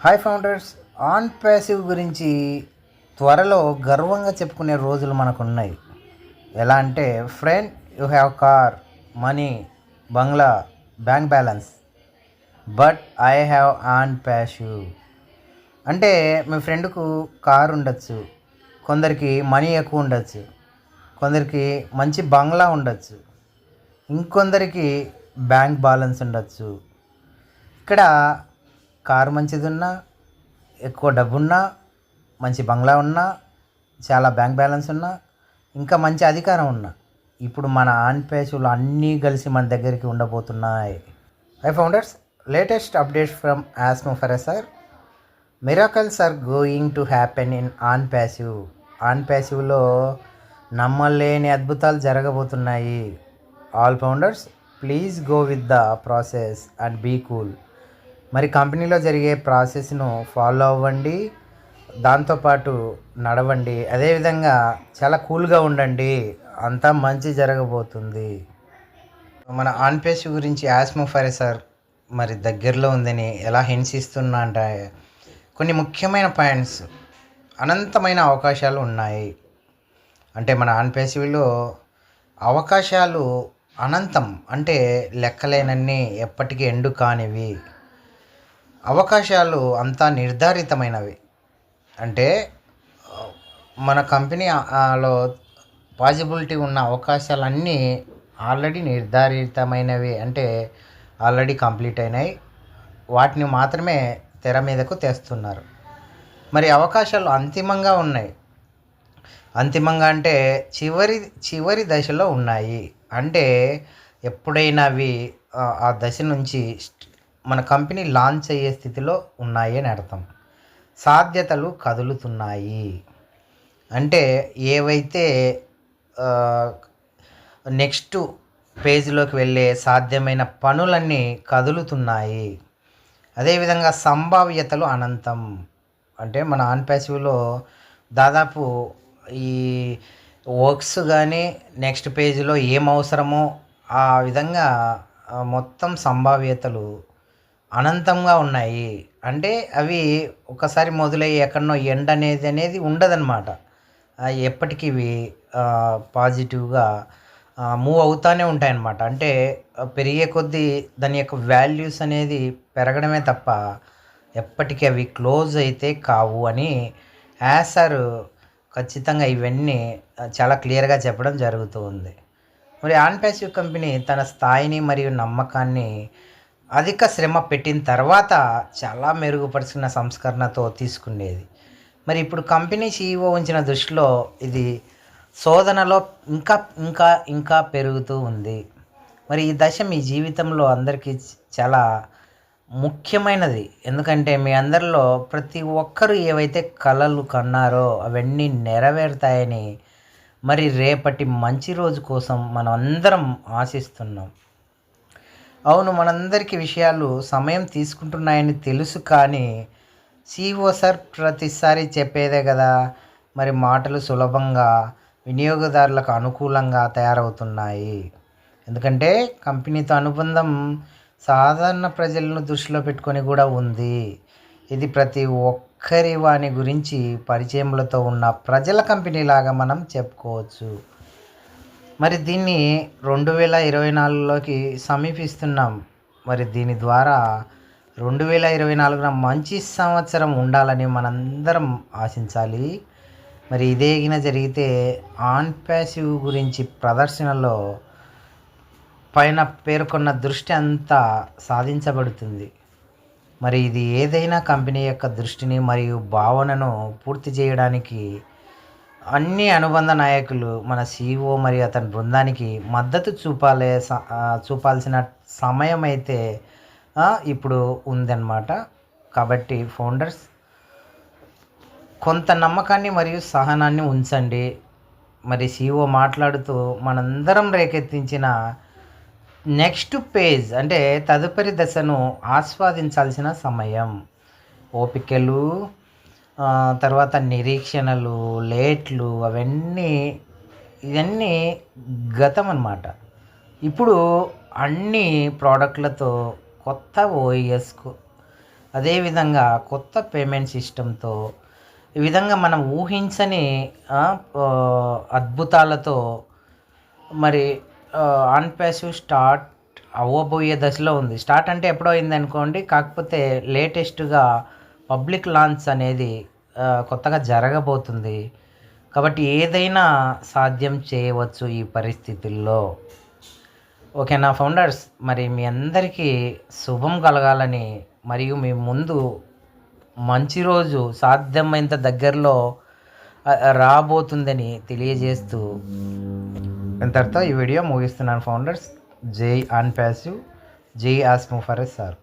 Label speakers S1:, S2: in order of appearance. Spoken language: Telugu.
S1: హాయ్ ఫౌండర్స్ ఆన్ ప్యాసివ్ గురించి త్వరలో గర్వంగా చెప్పుకునే రోజులు మనకు ఉన్నాయి ఎలా అంటే friend you have car money bungalow bank balance but I have on passive అంటే మీ ఫ్రెండ్కు కారు ఉండొచ్చు. కొందరికి మనీ ఎక్కువ ఉండొచ్చు. కొందరికి మంచి బంగ్లా ఉండొచ్చు. ఇంకొందరికి బ్యాంక్ బ్యాలెన్స్ ఉండొచ్చు. ఇక్కడ కారు మంచిది ఉన్నా ఎక్కువ డబ్బున్నా మంచి బంగ్లా ఉన్నా చాలా బ్యాంక్ బ్యాలెన్స్ ఉన్నా ఇంకా మంచి అధికారం ఉన్నా ఇప్పుడు మన ఆన్ పేసులు అన్నీ కలిసి మన దగ్గరికి ఉండబోతున్నాయి. I founders latest update from యాస్మో sir miracles are going to happen in on passive on ప్యాసివ్లో నమ్మలేని అద్భుతాలు జరగబోతున్నాయి. All founders please go with the process and be cool మరి కంపెనీలో జరిగే ప్రాసెస్ను ఫాలో అవ్వండి. దాంతోపాటు నడవండి. అదేవిధంగా చాలా కూల్గా ఉండండి. అంతా మంచి జరగబోతుంది. మన ఆన్పేస్ గురించి గురించి సార్ మరి దగ్గరలో ఉందని ఎలా హింసిస్తున్నా అంటే కొన్ని ముఖ్యమైన పాయింట్స్ అనంతమైన అవకాశాలు ఉన్నాయి. అంటే మన ఆన్పేసివిలో అవకాశాలు అనంతం అంటే లెక్కలేనన్ని ఎప్పటికీ ఎండు కానివి. అవకాశాలు అంతా నిర్ధారితమైనవి. అంటే మన కంపెనీలో పాజిబిలిటీ ఉన్న అవకాశాలన్నీ ఆల్రెడీ నిర్ధారితమైనవి. అంటే ఆల్రెడీ కంప్లీట్ అయినాయి. వాటిని మాత్రమే తెర మీదకు తెస్తున్నారు. మరి అవకాశాలు అంతిమంగా ఉన్నాయి. అంతిమంగా అంటే చివరి చివరి దశలో ఉన్నాయి. అంటే ఎప్పుడైనా అవి ఆ దశ నుంచి మన కంపెనీ లాంచ్ అయ్యే స్థితిలో ఉన్నాయి అని అర్థం. సాధ్యతలు కదులుతున్నాయి. అంటే ఏవైతే నెక్స్ట్ పేజీలోకి వెళ్ళే సాధ్యమైన పనులన్నీ కదులుతున్నాయి. అదేవిధంగా సంభావ్యతలు అనంతం. అంటే మన ఆన్ ప్యాసివ్లో దాదాపు ఈ వర్క్స్ కానీ నెక్స్ట్ పేజీలో ఏం అవసరమో ఆ విధంగా మొత్తం సంభావ్యతలు అనంతంగా ఉన్నాయి. అంటే అవి ఒకసారి మొదలయ్యి ఎక్కడనో ఎండ్ అనేది అనేది ఉండదన్నమాట. ఎప్పటికీ ఇవి పాజిటివ్గా మూవ్ అవుతూనే ఉంటాయన్నమాట. అంటే పెరిగే కొద్దీ దాని యొక్క వాల్యూస్ అనేది పెరగడమే తప్ప ఎప్పటికీ అవి క్లోజ్ అయితే కావు అని యాసర్ ఖచ్చితంగా ఇవన్నీ చాలా క్లియర్గా చెప్పడం జరుగుతూ ఉంది. మరి ఆన్ ప్యాసివ్ కంపెనీ తన స్థాయిని మరియు నమ్మకాన్ని అధిక శ్రమ పెట్టిన తర్వాత చాలా మెరుగుపరిచిన సంస్కరణతో తీసుకునేది. మరి ఇప్పుడు కంపెనీ సీఈఓ ఉంచిన దృష్టిలో ఇది శోధనలో ఇంకా ఇంకా ఇంకా పెరుగుతూ ఉంది. మరి ఈ దశ మీ జీవితంలో అందరికీ చాలా ముఖ్యమైనది. ఎందుకంటే మీ అందరిలో ప్రతి ఒక్కరూ ఏవైతే కళలు కన్నారో అవన్నీ నెరవేరుతాయని మరి రేపటి మంచి రోజు కోసం మనం అందరం ఆశిస్తున్నాం. అవును మనందరికీ విషయాలు సమయం తీసుకుంటున్నాయని తెలుసు కానీ సిఓ సార్ ప్రతిసారి చెప్పేదే కదా మరి మాటలు సులభంగా వినియోగదారులకు అనుకూలంగా తయారవుతున్నాయి. ఎందుకంటే కంపెనీతో అనుబంధం సాధారణ ప్రజలను దృష్టిలో పెట్టుకొని కూడా ఉంది. ఇది ప్రతి ఒక్కరి వాని గురించి పరిచయములతో ఉన్న ప్రజల కంపెనీ లాగా మనం చెప్పుకోవచ్చు. మరి దీన్ని రెండు వేల ఇరవై నాలుగులోకి సమీపిస్తున్నాం. మరి దీని ద్వారా రెండు వేల ఇరవై నాలుగున మంచి సంవత్సరం ఉండాలని మనందరం ఆశించాలి. మరి ఇదేగిన జరిగితే ఆన్ ప్యాసివ్ గురించి ప్రదర్శనలో పైన పేర్కొన్న దృష్టి అంతా సాధించబడుతుంది. మరి ఇది ఏదైనా కంపెనీ యొక్క దృష్టిని మరియు భావనను పూర్తి చేయడానికి అన్ని అనుబంధ నాయకులు మన సీఈఓ మరియు అతని బృందానికి మద్దతు చూపాలే చూపాల్సిన సమయం అయితే ఇప్పుడు ఉందన్నమాట. కాబట్టి ఫౌండర్స్ కొంత నమ్మకాన్ని మరియు సహనాన్ని ఉంచండి. మరి సీఓ మాట్లాడుతూ మనందరం రేకెత్తించిన నెక్స్ట్ పేజ్ అంటే తదుపరి దశను ఆస్వాదించాల్సిన సమయం. ఓపికలు తర్వాత నిరీక్షణలు లేట్లు అవన్నీ ఇవన్నీ గతం అన్నమాట ఇప్పుడు అన్ని ప్రోడక్ట్లతో కొత్త ఓఎస్కు అదేవిధంగా కొత్త పేమెంట్ సిస్టంతో ఈ విధంగా మనం ఊహించని అద్భుతాలతో మరి ఆన్ ప్యాసివ్ స్టార్ట్ అవ్వబోయే దశలో ఉంది. స్టార్ట్ అంటే ఎప్పుడో అయింది అనుకోండి కాకపోతే లేటెస్ట్గా పబ్లిక్ లాంచ్ అనేది కొత్తగా జరగబోతుంది. కాబట్టి ఏదైనా సాధ్యం చేయవచ్చు ఈ పరిస్థితుల్లో. ఓకేనా ఫౌండర్స్? మరి మీ అందరికీ శుభం కలగాలని మరియు మీ ముందు మంచి రోజు సాధ్యమైనంత దగ్గరలో రాబోతుందని తెలియజేస్తూ ఇంతటితో ఈ వీడియో ముగిస్తున్నాను ఫౌండర్స్. జై ఆన్ ప్యాసివ్. జై ఆస్మో ఫర్ సార్.